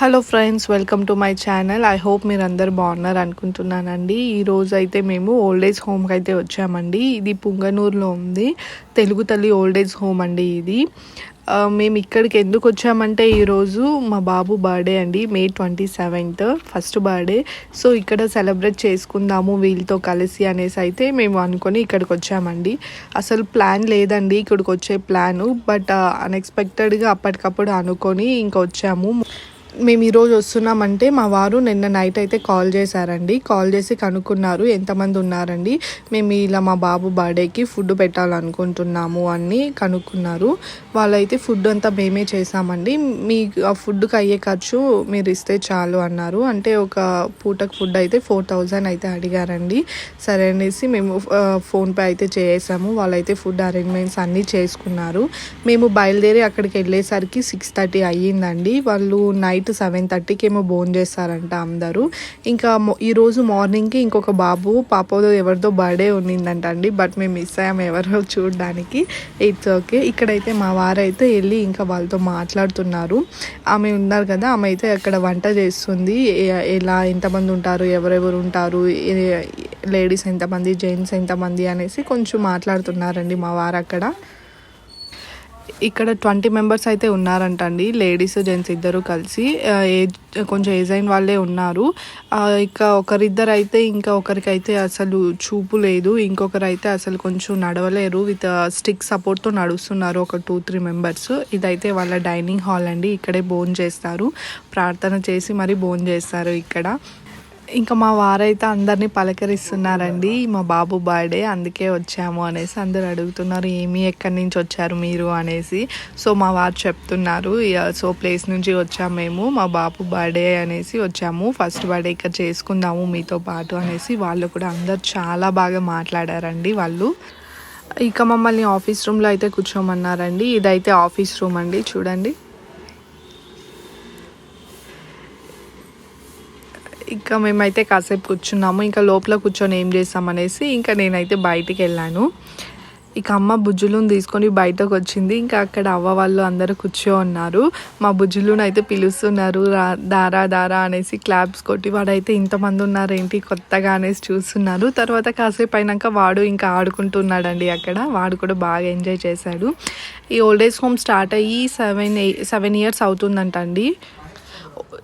Hello friends welcome to my channel I hope మీరు అందరు బాగున్నారు అనుకుంటున్నానండి. ఈ రోజు అయితే మేము ఓల్డ్ ఏజ్ హోమ్కి అయితే వచ్చామండి. ఇది పుంగనూరులో ఉంది. తెలుగు తల్లి ఓల్డ్ ఏజ్ హోమ్ అండి ఇది. మేము ఇక్కడికి ఎందుకు వచ్చామంటే ఈరోజు మా బాబు బర్త్డే అండి. May twenty seventh first birthday so ఇక్కడ సెలబ్రేట్ చేసుకుందాము వీళ్ళతో కలిసి అనేసి అయితే మేము అనుకొని ఇక్కడికి వచ్చామండి. అసలు ప్లాన్ లేదండి ఇక్కడికి వచ్చే ప్లాను బట్ అన్ఎక్స్పెక్టెడ్గా అప్పటికప్పుడు అనుకొని ఇంకా వచ్చాము. మేము ఈరోజు వస్తున్నామంటే మా వారు నిన్న నైట్ అయితే కాల్ చేశారండి. కాల్ చేసి కనుక్కున్నారు ఎంతమంది ఉన్నారండి. మేము ఇలా మా బాబు బర్త్డేకి ఫుడ్ పెట్టాలనుకుంటున్నాము అని కనుక్కున్నారు. వాళ్ళైతే ఫుడ్ అంతా మేమే చేసామండి మీ ఆ ఫుడ్కి అయ్యే ఖర్చు మీరు ఇస్తే చాలు అన్నారు. అంటే ఒక పూటకు ఫుడ్ అయితే ఫోర్ థౌజండ్ అయితే అడిగారండి. సరే అనేసి మేము ఫోన్పే అయితే చేసాము. వాళ్ళైతే ఫుడ్ అరేంజ్మెంట్స్ అన్నీ చేసుకున్నారు. మేము బయలుదేరి అక్కడికి వెళ్ళేసరికి సిక్స్ థర్టీ అయ్యిందండి. వాళ్ళు నైట్ సెవెన్ థర్టీకి ఏమో బోన్ చేస్తారంట అందరూ. ఇంకా ఈరోజు మార్నింగ్కి ఇంకొక బాబు పాపదో ఎవరిదో బర్త్డే ఉన్నిందంట అండి బట్ మేము మిస్ అయ్యాము ఎవరో చూడడానికి. ఇట్స్ ఓకే ఇక్కడైతే మా వారైతే వెళ్ళి ఇంకా వాళ్ళతో మాట్లాడుతున్నారు. ఆమె ఉన్నారు కదా ఆమె అయితే అక్కడ వంట చేస్తుంది. ఎలా ఎంతమంది ఉంటారు ఎవరెవరు ఉంటారు లేడీస్ ఎంతమంది జెంట్స్ ఎంతమంది అనేసి కొంచెం మాట్లాడుతున్నారండి మా వారు అక్కడ ఇక్కడ ట్వంటీ మెంబర్స్ అయితే ఉన్నారంట అండి లేడీస్ జెంట్స్ ఇద్దరు కలిసి ఏజ్ కొంచెం ఏజ్ అయిన వాళ్ళే ఉన్నారు. ఇక ఒకరిద్దరు అయితే ఇంకా ఒకరికైతే అసలు చూపు లేదు. ఇంకొకరు అయితే అసలు కొంచెం నడవలేరు. విత్ స్టిక్ సపోర్ట్తో నడుస్తున్నారు ఒక టూ త్రీ మెంబర్స్. ఇదైతే వాళ్ళ డైనింగ్ హాల్ అండి. ఇక్కడే బోన్ చేస్తారు ప్రార్థన చేసి మరి బోన్ చేస్తారు ఇక్కడ. ఇంకా మా వారైతే అందరినీ పలకరిస్తున్నారండి. మా బాబు బర్త్డే అందుకే వచ్చాము అనేసి అందరు అడుగుతున్నారు ఏమి ఎక్కడి నుంచి వచ్చారు మీరు? అనేసి. సో మా వారు చెప్తున్నారు సో ప్లేస్ నుంచి వచ్చాము మేము మా బాబు బర్త్డే అనేసి వచ్చాము ఫస్ట్ బర్త్డే ఇక్కడ చేసుకుందాము మీతో పాటు అనేసి వాళ్ళు కూడా అందరు చాలా బాగా మాట్లాడారండి వాళ్ళు. ఇక మమ్మల్ని ఆఫీస్ రూమ్లో అయితే కూర్చోమన్నారండి. ఇదైతే ఆఫీస్ రూమ్ అండి చూడండి. ఇంకా మేమైతే కాసేపు కూర్చున్నాము. ఇంకా లోపల కూర్చొని ఏం చేస్తాం అనేసి ఇంకా నేనైతే బయటికి వెళ్ళాను. ఇక అమ్మ బుజ్జులను తీసుకొని బయటకు వచ్చింది. ఇంకా అక్కడ అవ్వ వాళ్ళు అందరూ కూర్చో ఉన్నారు. మా బుజ్జులను అయితే పిలుస్తున్నారు. రా దారా దారా అనేసి క్లాప్స్ కొట్టి వాడైతే ఇంతమంది ఉన్నారు ఏంటి కొత్తగా అనేసి చూస్తున్నారు. తర్వాత కాసేపు అయినాక వాడు ఇంకా ఆడుకుంటున్నాడండి అక్కడ. వాడు కూడా బాగా ఎంజాయ్ చేశాడు. ఈ ఓల్డ్ ఏజ్ హోమ్ స్టార్ట్ అయ్యి సెవెన్ సెవెన్ ఇయర్స్ అవుతుందంట అండి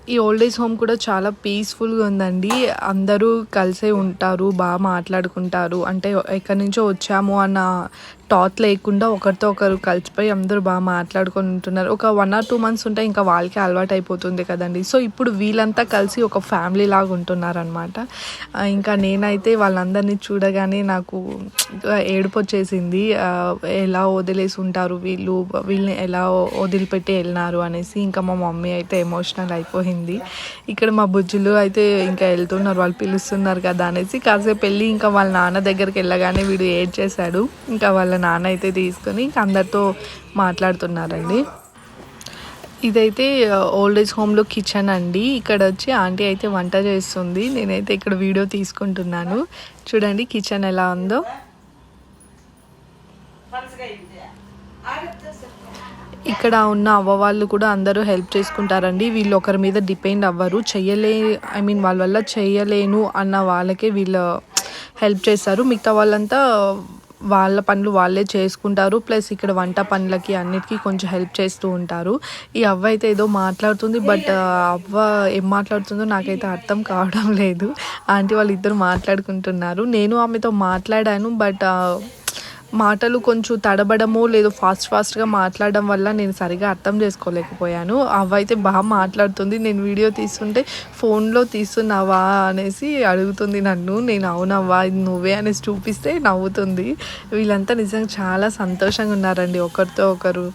ఈ ఓల్డ్ ఏజ్ హోమ్ కూడా చాలా పీస్ఫుల్గా ఉందండి. అందరూ కలిసే ఉంటారు బాగా మాట్లాడుకుంటారు. అంటే ఎక్కడి నుంచో వచ్చాము అన్న టాత్ లేకుండా ఒకరితో ఒకరు కలిసిపోయి అందరూ బాగా మాట్లాడుకొని ఉంటున్నారు. ఒక వన్ ఆర్ టూ మంత్స్ ఉంటే ఇంకా వాళ్ళకే అలవాటు అయిపోతుంది కదండి. సో ఇప్పుడు వీళ్ళంతా కలిసి ఒక ఫ్యామిలీ లాగా ఉంటున్నారనమాట ఇంకా నేనైతే వాళ్ళందరినీ చూడగానే నాకు ఏడుపు వచ్చేసింది. ఎలా వదిలేసి ఉంటారు వీళ్ళు? వీళ్ళని ఎలా వదిలిపెట్టి వెళ్ళినారు అనేసి ఇంకా మా మమ్మీ అయితే ఎమోషనల్ అయిపోయింది. ఇక్కడ మా బుజ్జులు అయితే ఇంకా వెళ్తున్నారు వాళ్ళు పిలుస్తున్నారు కదా అనేసి కాసేపు వెళ్ళి ఇంకా వాళ్ళ నాన్న దగ్గరికి వెళ్ళగానే వీడు ఏడ్ చేశాడు ఇంకా వాళ్ళ నాన్న అయితే తీసుకొని ఇంకా అందరితో మాట్లాడుతున్నారండి. ఇదైతే ఓల్డ్ ఏజ్ హోమ్లో కిచెన్ అండి. ఇక్కడ వచ్చి ఆంటీ అయితే వంట చేస్తుంది. నేనైతే ఇక్కడ వీడియో తీసుకుంటున్నాను. చూడండి కిచెన్ ఎలా ఉందో. ఇక్కడ ఉన్న అవ్వ వాళ్ళు కూడా అందరూ హెల్ప్ చేసుకుంటారండి. వీళ్ళు ఒకరి మీద డిపెండ్ అవ్వరు. చెయ్యలే ఐ మీన్ వాళ్ళ వల్ల చేయలేను అన్న వాళ్ళకే వీళ్ళు హెల్ప్ చేస్తారు. మిగతా వాళ్ళంతా వాళ్ళ పనులు వాళ్ళే చేసుకుంటారు. ప్లస్ ఇక్కడ వంట పనులకి అన్నిటికీ కొంచెం హెల్ప్ చేస్తూ ఉంటారు. ఈ అవ్వ అయితే ఏదో మాట్లాడుతుంది బట్ అవ్వ ఏం మాట్లాడుతుందో నాకైతే అర్థం కావడం లేదు. ఆంటీ వాళ్ళు ఇద్దరు మాట్లాడుకుంటున్నారు. నేను ఆమెతో మాట్లాడాను బట్ మాటలు కొంచెం తడబడము లేదు ఫాస్ట్ ఫాస్ట్గా మాట్లాడడం వల్ల నేను సరిగా అర్థం చేసుకోలేకపోయాను. అవైతే బాగా మాట్లాడుతుంది. నేను వీడియో తీస్తుంటే ఫోన్లో తీస్తున్నావా అనేసి అడుగుతుంది నన్ను. నేను అవునవ్వా ఇది నువ్వే అనేసి చూపిస్తే నవ్వుతుంది. వీళ్ళంతా నిజంగా చాలా సంతోషంగా ఉన్నారండి ఒకరితో ఒకరు.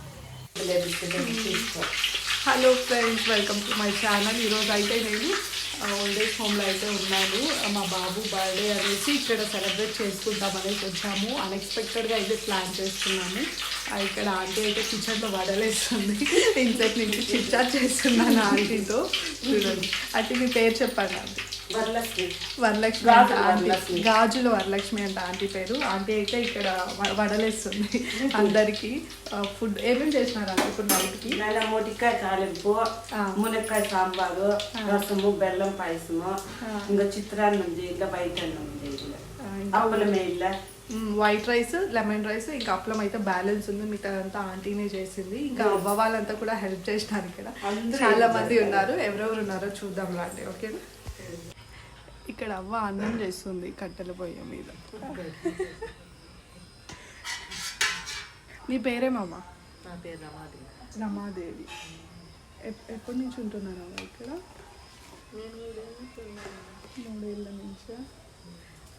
Hello friends welcome to my channel. ఈరోజు అయితే నేను ఓల్డ్ ఏజ్ హోమ్లో అయితే ఉన్నాను మా బాబు బర్త్డే అనేసి ఇక్కడ సెలబ్రేట్ చేసుకుంటాం అనేసి వచ్చాము అన్ఎక్స్పెక్టెడ్గా అయితే ప్లాన్ చేస్తున్నాము. ఇక్కడ ఆంటీ అయితే కిచెన్లో వడలేస్తుంది. ఇంతకు నుంచి చిట్చాట్ చేస్తున్నాను ఆంటీతో. చూడండి. అయితే మీ పేరు చెప్పండి ఆంటీ. వరలక్ష్మి. అంట ఆంటీ. వరలక్ష్మి. గాజుల వరలక్ష్మి అంట ఆంటీ పేరు. ఆంటీ అయితే ఇక్కడ వడలేస్తుంది అందరికి. ఫుడ్ ఏమేమి చేసినారు ఆంటీ ఇప్పుడు నైట్కి? మొటికాయ తాలింపు. మునక్కాయ సాంబారు రసము బెల్లం పాయసము ఇంకా చిత్రాన్నం చేయాల బయట అన్నం చేయాల ఆ, ఇంకా అప్పలం వేయాల వైట్ రైస్ లెమన్ రైస్ ఇంకా అప్పలం అయితే బ్యాలెన్స్ ఉంది. మిగతా అంతా ఆంటీనే చేసింది. ఇంకా అవ్వ వాళ్ళంతా కూడా హెల్ప్ చేసినారు ఇక్కడ. చాలా మంది ఉన్నారు. ఎవరెవరు ఉన్నారో చూద్దాం లాంటి ఓకేనా? ఇక్కడ అవ్వ అన్నం చేస్తుంది కట్టెల పొయ్యి మీద. నీ పేరేమమ్మా నా పేరు రమాది రమాదేవి. ఎప్- ఎప్పటి నుంచి ఉంటున్నారు అవ్వ ఇక్కడ? మూడేళ్ళ నుంచి?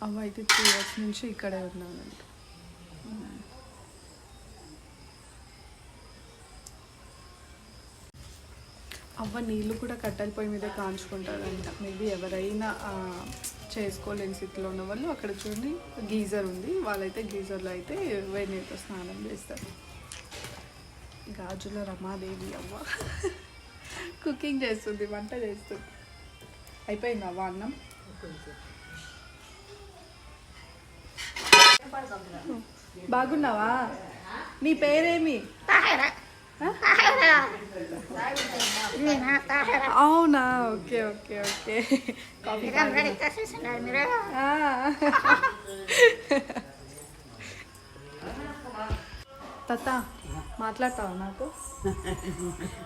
అవ్వ అయితే త్రీ ఇయర్స్ నుంచి ఇక్కడే ఉన్నానంట. అవ్వ నీళ్ళు కూడా కట్టెల పొయ్యి మీద కాంచుకుంటారంట. మేబీ ఎవరైనా చేసుకోలేని స్థితిలో ఉన్న వాళ్ళు అక్కడ చూడండి. గీజర్ ఉంది. వాళ్ళైతే గీజర్లో అయితే వేడి నీళ్ళతో స్నానం చేస్తారు. గాజుల రమాదేవి అవ్వ. కుకింగ్ చేస్తుంది వంట చేస్తుంది. అయిపోయింది అవ్వ అన్నం? బాగున్నావా? నీ పేరేమి? అవునా? Okay okay okay. కాఫీ ఆ. తాత మాట్లాడతావా నాకు?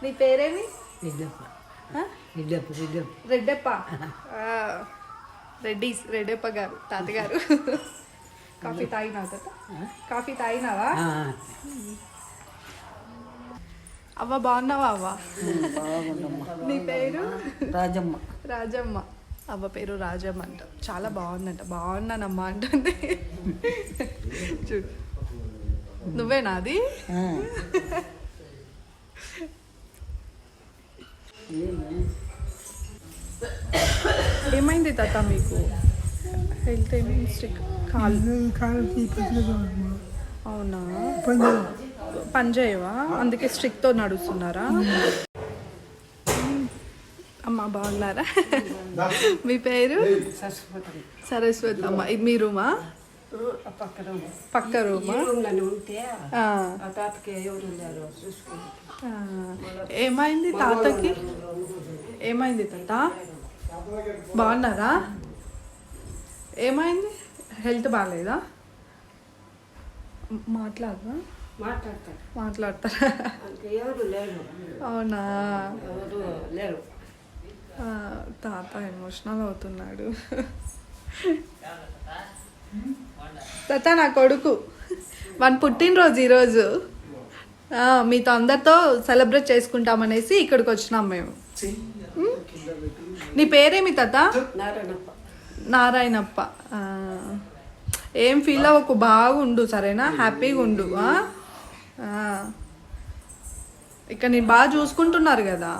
నీ పేరేమి? రెడ్డప్ప. ఆ, రెడ్డీస్ రెడ్డప్ప గారు తాతగారు. కాఫీ తాగినావు తాత? కాఫీ తాగినావా? అవ్వ బాగున్నావా అవ్వ? నీ పేరు? రాజమ్మ. రాజమ్మ. అవ్వ పేరు రాజమ్మ అంట. చాలా బాగుందంట. బాగున్నానమ్మా అంటుంది. చూడు. నువ్వేనా అది? ఏమైంది తాత మీకు? హెల్త్ ఏమి స్టిక్ కాలు. అవునా? పని చేయవా అందుకే స్టిక్తో నడుస్తున్నారా? అమ్మ బాగున్నారా? మీ పేరు? సరస్వతి సరస్వతి అమ్మ. ఇది మీ రూమా? పక్క రూమా. ఏమైంది తాతకి? ఏమైంది తాత? బాగున్నారా? ఏమైంది? హెల్త్ బాగాలేదా? మాట్లాడరా? మాట్లాడతారు. మాట్లాడతారా. ఎవరు లేరు. అవునా? ఎవరు లేరు. ఆ, తాత ఎమోషనల్ అవుతున్నాడు. తాత నా కొడుకు. వన్ పుట్టినరోజు ఈరోజు. ఆ, మీతో అందరితో సెలబ్రేట్ చేసుకుంటామనేసి ఇక్కడికి వచ్చినాం మేము? నీ పేరేమి తాత? నారాయణప్ప. నారాయణప్ప. ఏం ఫీల్ అవ్వకు? బాగుండు సరేనా? హ్యాపీగా ఉండు. ఇక్కడ నేను బాగా చూసుకుంటున్నారు కదా.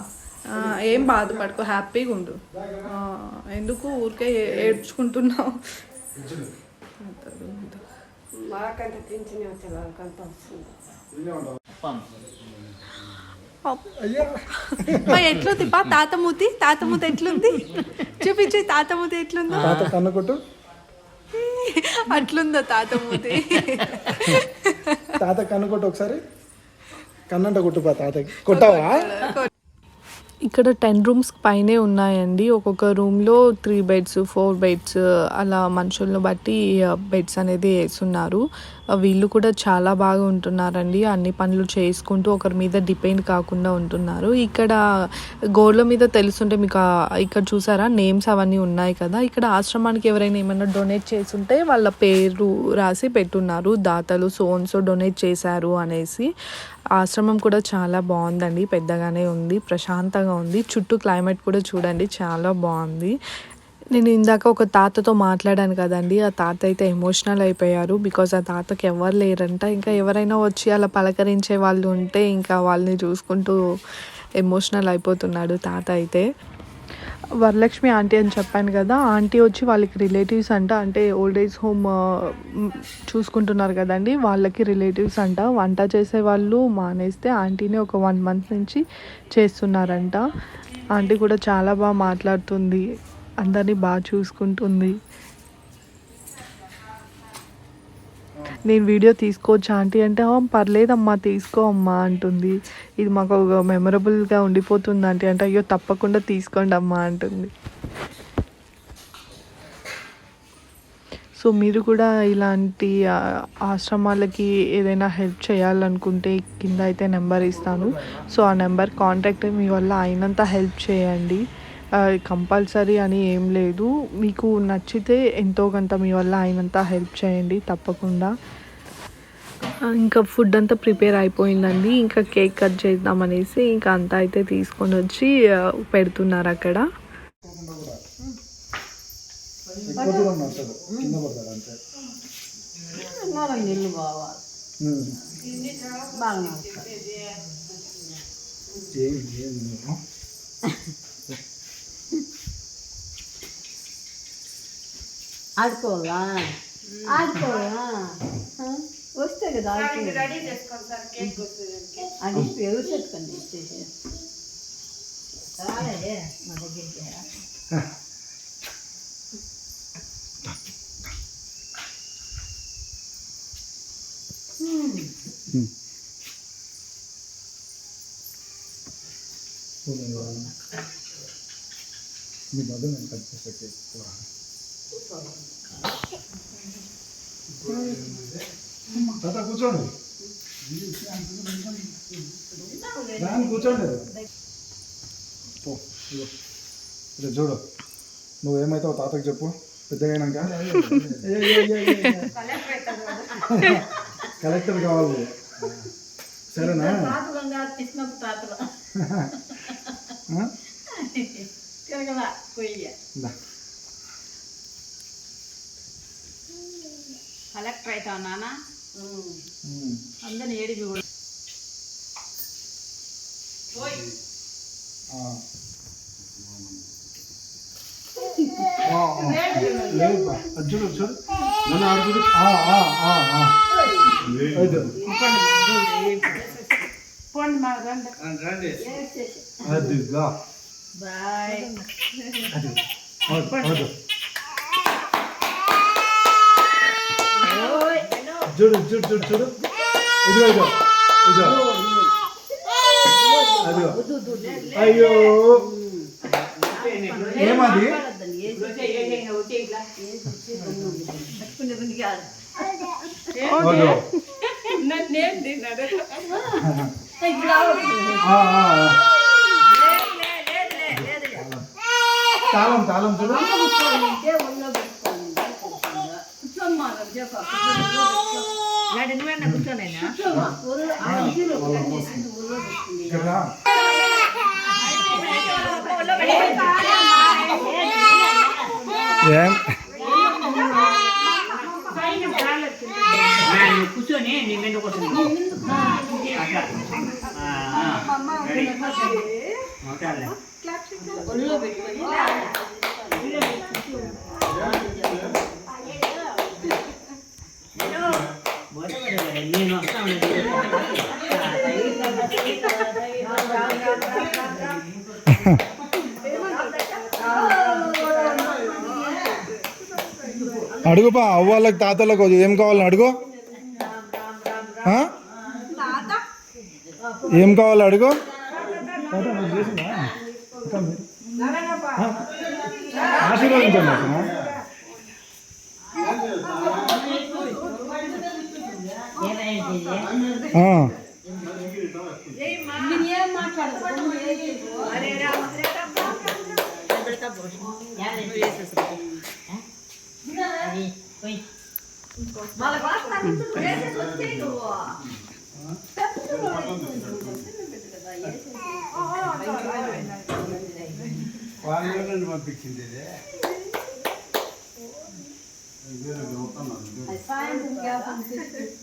ఆ, ఏం బాధపడకు హ్యాపీగా ఉండు. ఆ, ఎందుకు ఊరికే ఏడ్చుకుంటున్నావు? ఎట్లుంది బా తాతమూతి తాతమూతి ఎట్లుంది? చూపించే తాతమూతి ఎట్లుందో. తాత అట్లుందో తాతమూతి తాత కన్ను కొట్టు ఒకసారి. కన్నంట కొట్టుపా తాతకి. కొట్టావా? ఇక్కడ టెన్ రూమ్స్ పైనే ఉన్నాయండి. ఒక్కొక్క రూమ్లో త్రీ బెడ్స్ ఫోర్ బెడ్స్ అలా మనుషులను బట్టి బెడ్స్ అనేది వేస్తున్నారు వీళ్ళు కూడా చాలా బాగా ఉంటున్నారండి. అన్ని పనులు చేసుకుంటూ ఒకరి మీద డిపెండ్ కాకుండా ఉంటున్నారు. ఇక్కడ గోడల మీద తెలుసుంటే మీకు ఇక్కడ చూసారా? నేమ్స్ అవన్నీ ఉన్నాయి కదా. ఇక్కడ ఆశ్రమానికి ఎవరైనా ఏమైనా డొనేట్ చేస్తుంటే వాళ్ళ పేరు రాసి పెట్టున్నారు. దాతలు సోన్సో డొనేట్ చేశారు అనేసి. ఆశ్రమం కూడా చాలా బాగుందండి పెద్దగానే ఉంది ప్రశాంతంగా ఉంది. చుట్టూ క్లైమేట్ కూడా చూడండి చాలా బాగుంది. నేను ఇందాక ఒక తాతతో మాట్లాడాను కదండి ఆ తాత అయితే ఎమోషనల్ అయిపోయారు. బికాజ్ ఆ తాతకి ఎవరు లేరంట. ఇంకా ఎవరైనా వచ్చి అలా పలకరించే వాళ్ళు ఉంటే ఇంకా వాళ్ళని చూసుకుంటూ ఎమోషనల్ అయిపోతున్నాడు తాత అయితే. వరలక్ష్మి ఆంటీ అని చెప్పాను కదా ఆంటీ వచ్చి వాళ్ళకి రిలేటివ్స్ అంట అంటే ఓల్డ్ ఏజ్ హోమ్ చూసుకుంటున్నారు కదండి వాళ్ళకి రిలేటివ్స్ అంట. వంట చేసే వాళ్ళు మానేస్తే ఆంటీని ఒక వన్ మంత్ నుంచి చేస్తున్నారంట. ఆంటీ కూడా చాలా బాగా మాట్లాడుతుంది అందరినీ బాగా చూసుకుంటుంది. నేను వీడియో తీసుకోవచ్చా ఆంటీ అంటే పర్లేదమ్మా తీసుకో అమ్మా అంటుంది. ఇది మాకు ఒక మెమరబుల్గా ఉండిపోతుంది ఆంటీ అంటే అయ్యో తప్పకుండా తీసుకోండి అమ్మా అంటుంది. సో మీరు కూడా ఇలాంటి ఆశ్రమాలకి ఏదైనా హెల్ప్ చేయాలనుకుంటే కింద అయితే నెంబర్ ఇస్తాను. సో ఆ నెంబర్ కాంటాక్ట్ మీ వల్ల అయినంత హెల్ప్ చేయండి. కంపల్సరీ అని ఏం లేదు. మీకు నచ్చితే ఎంతో కొంత మీ వల్ల అయినంత హెల్ప్ చేయండి తప్పకుండా. ఇంకా ఫుడ్ అంతా ప్రిపేర్ అయిపోయిందండి. ఇంకా కేక్ కట్ చేద్దామనేసి ఇంకా అంతా అయితే తీసుకొని వచ్చి పెడుతున్నారు అక్కడ. బాగా ఆడుకోవాలా? ఆడుకోవాలా? వస్తే కదా అది పెరుగు చెట్టుకండి ఇచ్చేసి రాలేదే మా దగ్గరికి. మీ మధు నేను కట్ చేసే కేక్. తాత కూర్చోండి దాన్ని కూర్చోండి పో, ఇదిగో. ఇది చూడు నువ్వేమైతావు తాతకి చెప్పు పెద్దగా అయినాక ఏ, ఏ, ఏ, ఏ, ఏ. కలెక్టర్ కావాలి సరేనా? తిరగల కలెక్టర్ అవుతావు నాన్న. అందరిని ఏడిపి కూడా. చూడు చూడు నన్ను ఆడు చూడు. ఆ, ఆ, ఆ, ఆ. అది. పోండి మా రండి. అది గా. బాయ్. అది. అది, అది. చూడు చూడు చూడు చూడు. ఇదిగో ఇదిగో ఇదిగో. అదిగో. అయ్యో. ఏమది? తాళం తాళం చూడు. కూర్చొని నీ మీద కూర్చొని. అడుగు పా అవ్వాలకు తాతలకు ఏం కావాలని అడుగు. ఏం కావాలి అడుగు? ఆశీర్వదించండి మాట్లాడు Ma la pasta non te prende sottego. Perché non lo Kuaförünü bakayım dedi. Ay sayın bu geldi.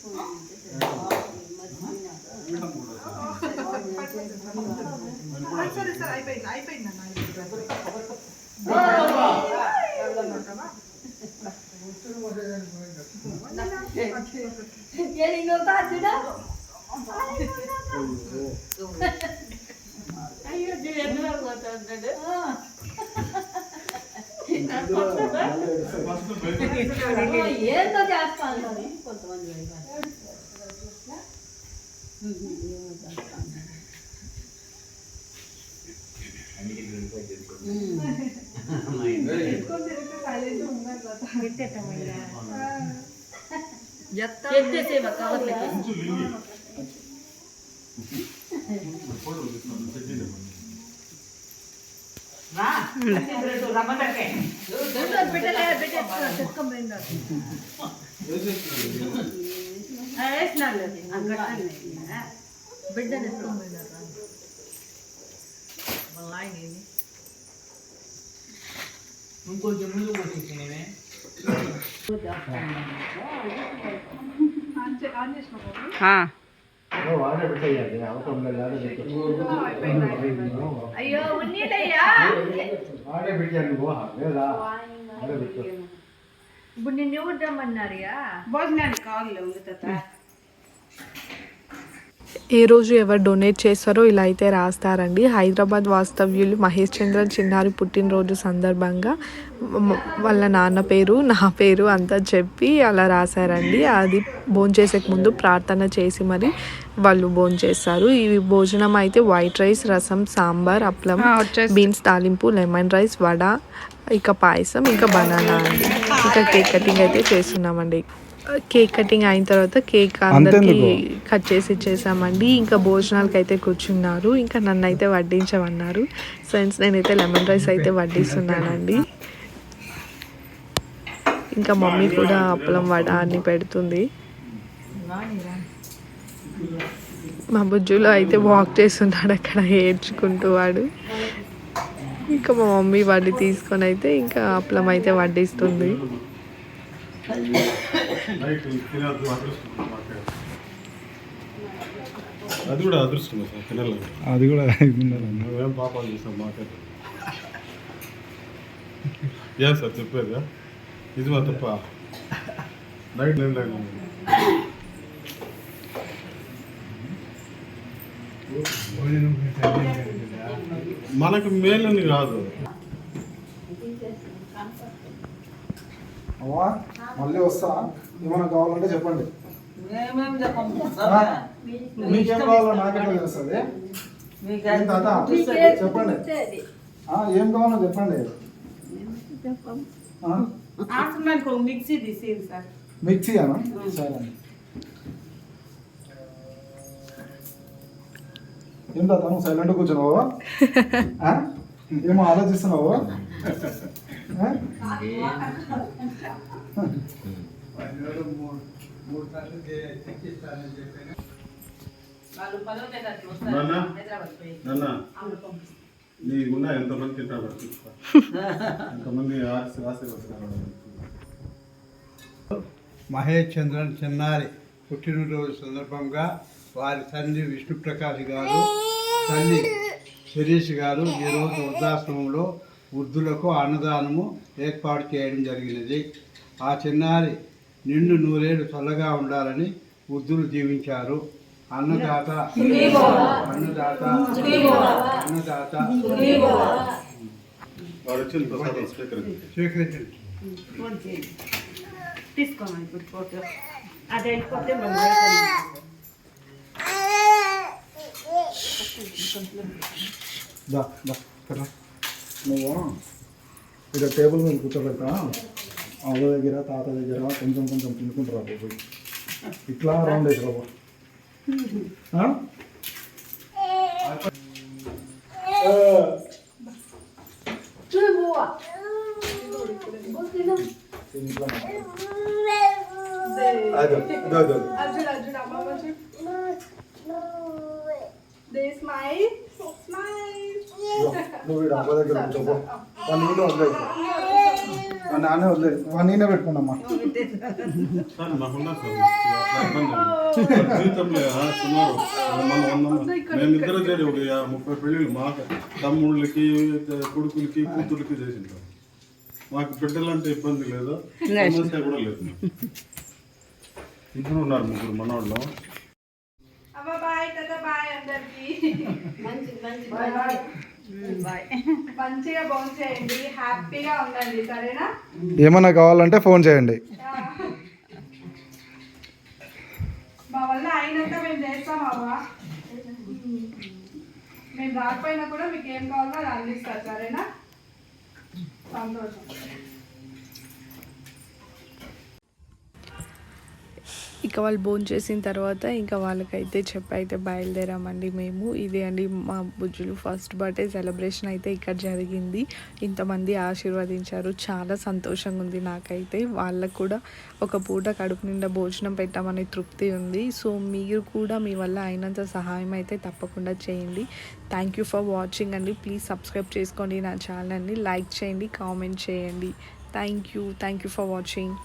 ఆ. ఏందో చేస్తా అంటారు కొంతమంది వైపు. ఎత్తేసేవా కవర్లకి బిడ్డను? ఇంకొంచెం ముందు కొట్టించినవే వాడే పెట్టేయాలి అవసరం లేదు అయ్యో ఉన్నీడయ్యా వాడే పెట్టాను నువ్వు లేదా వాడే పెట్టు ఇప్పుడు నిన్ను ఎవరు రమ్మన్నారయ్యా భోజనానికి కావాలి ఉంది తాత ఏ రోజు ఎవరు డొనేట్ చేస్తారో ఇలా అయితే రాస్తారండి. హైదరాబాద్ వాస్తవ్యులు మహేష్ చంద్ర చిన్నారి పుట్టినరోజు సందర్భంగా వాళ్ళ నాన్న పేరు నా పేరు అంతా చెప్పి అలా రాశారండి. అది భోంచేసేకి ముందు ప్రార్థన చేసి మరి వాళ్ళు భోంచేస్తారు ఈ భోజనం అయితే white rice rasam sambar appalam beans తాలింపు లెమన్ రైస్ వడ ఇక పాయసం ఇంకా బనానా అండి. ఇంకా కేక్ కటింగ్ అయితే చేస్తున్నామండి. కేక్ కటింగ్ అయిన తర్వాత కేక్ అందరికి కట్ చేసి ఇచ్చేసామండి. ఇంకా భోజనాలకి అయితే కూర్చున్నారు. ఇంకా నన్ను అయితే వడ్డించమన్నారు. ఫ్రెండ్స్ నేనైతే లెమన్ రైస్ అయితే వడ్డిస్తున్నానండి. ఇంకా మమ్మీ కూడా అప్పలం వడ అన్ని పెడుతుంది. మా బుజ్జులో అయితే వాక్ చేస్తున్నాడు అక్కడ ఏడ్చుకుంటూ వాడు. ఇంకా మా మమ్మీ వాడిని తీసుకొని అయితే ఇంకా అప్పలం అయితే వడ్డిస్తుంది. అది కూడా అదృష్టం సార్ తినాలంటే అది కూడా నువ్వేం పాపాలు చేసావు మాకే ఏం సార్ చెప్పేదా నిజమా తప్ప. నైట్ నేను లేను మనకు మేలని కాదు. మళ్ళీ వస్తా. ఏమైనా కావాలంటే చెప్పండి. మేమేం చెప్పము. మీకేం కావాలో నాకెట్లా తెలుస్తుంది. తాత చెప్పండి. ఆ, ఏం కావాలో చెప్పండి. మిక్సీ తీసేది సార్ మిక్సీ అనా సరే. అండి ఏం తాత నువ్వు సైలెంట్ కూర్చున్నావు? ఆ? ఏమో ఆలోచిస్తున్నావు? ఆ? వాళ్ళు పదో తరగతి వస్తారు హైదరాబాద్ పోయి నీకున్న ఎంతమంది తింటారు ఎంతమంది మహేష్ చంద్రన్ చిన్నారి పుట్టినరోజు సందర్భంగా వారి తండ్రి విష్ణుప్రకాష్ గారు తల్లి శిరీష్ గారు ఈరోజు వృద్ధాశ్రమంలో వృద్ధులకు అన్నదానము ఏర్పాటు చేయడం జరిగినది. ఆ చిన్నారి నిండు నూరేళ్ళు చల్లగా ఉండాలని వృద్ధులు జీవించారు. అన్నదాత అన్నదాత అన్నదాత. స్వీకరించండి. తీసుకోమని అది వెళ్ళిపోతే. నువ్వు? ఇక్కడ టేబుల్ మీద కూర్చోబెట్టా అవ్వ దగ్గర తాత దగ్గర కొంచెం కొంచెం తినుకుంటారా బాబు ఇట్లా రౌండ్ వేసి బాబు నువ్వు అవ్వ. దగ్గర కూర్చోబో వాడు నేనే నాన్నే వదిలేదు. వాడు నేనే పెట్టుకున్నామ్మా సుమారు మన మేమిద్దరం ఒక ముప్పై పెళ్ళిళ్ళు మాకు తమ్ముళ్ళకి కొడుకులకి కూతుళ్ళకి చేసింటాం మాకు బిడ్డలంటే ఇబ్బంది లేదు సమస్య కూడా లేదు ఇప్పుడు ఉన్నారు ముగ్గురు మనవాళ్ళు బాయ్ బాయ్ అందరికి. మంచిది మంచిది మంచిది బాయ్ మంచిగా బోన్ చేయండి. హ్యాపీగా ఉండండి. సరేనా? ఏమన్నా కావాలంటే ఫోన్ చేయండి. మా వల్ల అయినంత మేము చేస్తాం మేము రాకపోయినా కూడా మీకు ఏం కావాలో అది అందిస్తారు. సరేనా? సంతోషం. ఇంకా వాళ్ళు భోజనం చేసిన తర్వాత ఇంకా వాళ్ళకైతే చెప్పి అయితే బయలుదేరామండి మేము. ఇదే అండి మా బుజ్జులు ఫస్ట్ బర్త్డే సెలబ్రేషన్ అయితే ఇక్కడ జరిగింది. ఇంతమంది ఆశీర్వదించారు. చాలా సంతోషంగా ఉంది నాకైతే. వాళ్ళకు కూడా ఒక పూట కడుపు నిండా భోజనం పెట్టామనే తృప్తి ఉంది. సో మీరు కూడా మీ వల్ల అయినంత సహాయం అయితే తప్పకుండా చేయండి. థ్యాంక్ యూ ఫర్ వాచింగ్ అండి. ప్లీజ్ సబ్స్క్రైబ్ చేసుకోండి నా ఛానల్ని లైక్ చేయండి కామెంట్ చేయండి. Thank you thank you for watching